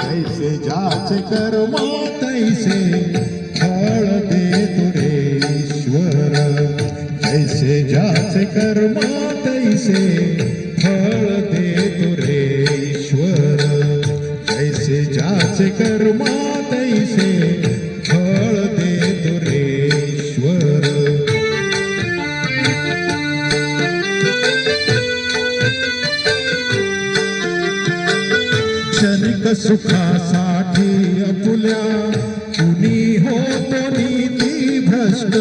कैसे जाचे कर्म तैसे फळ देतो रे ईश्वर। कैसे जाच कर्म तैसे फळ देतो रे ईश्वर। कैसे जाचे कर्म तैसे क्षणिक सुखासाठी अपुल्या कुणी होतो ती भ्रष्ट.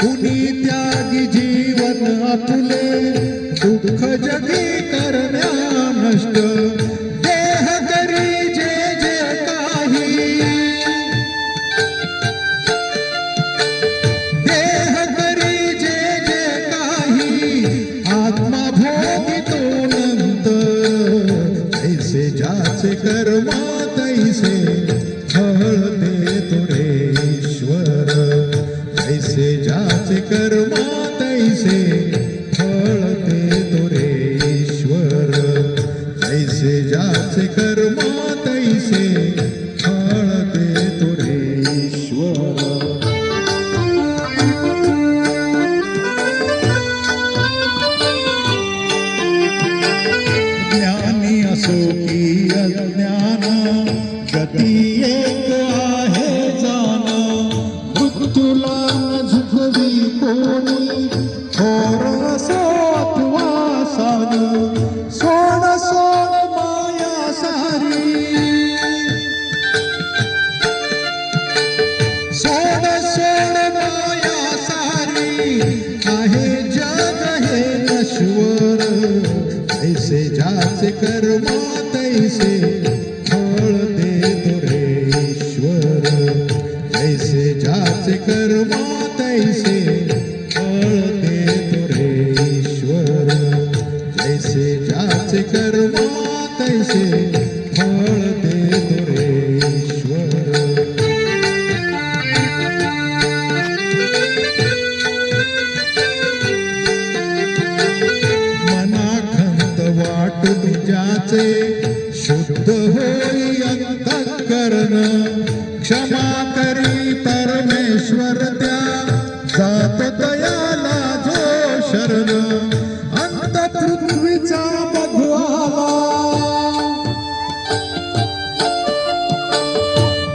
कुणी त्यागी जीवन अपुले ऐसे जाचे कर्म तैसे फळ देतो रे ईश्वर। ऐसे जाचे कर्म तैसे फळ देतो रे ईश्वर। ऐसे जाचे कर्म तैसे असो की अज्ञान गती एक आहे जाण. मृत्यूला तुला झुकवी कोणी थोर असो सान सोड सोड माया सारी. सोड सोड माया सारी. आहे जग हे नश्वर. ऐसे जाचे कर्म तैसे फळ देतो रे ईश्वर। ऐसे जाचे कर्म तैसे फळ देतो रे ईश्वर। ऐसे जाचे कर्म तैसे वाटून शुद्ध होई अंतकरण. क्षमा करी परमेश्वर त्या. जात दयाला जो शरण. अंत पृथ्वीचा बघवाला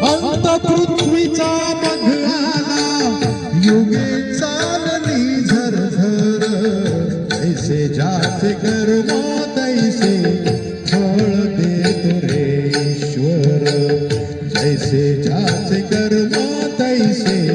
अंत पृथ्वीचा बघाला युगे चालली झरझर. ऐसे जाचे कर्मा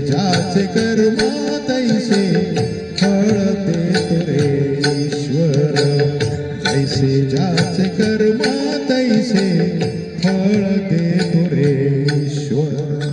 જાશે કર્મો તૈસે ફળ તે તરે ઈશ્વર જૈસે જાશે કર્મો તૈસે ફળ તે તરે ઈશ્વર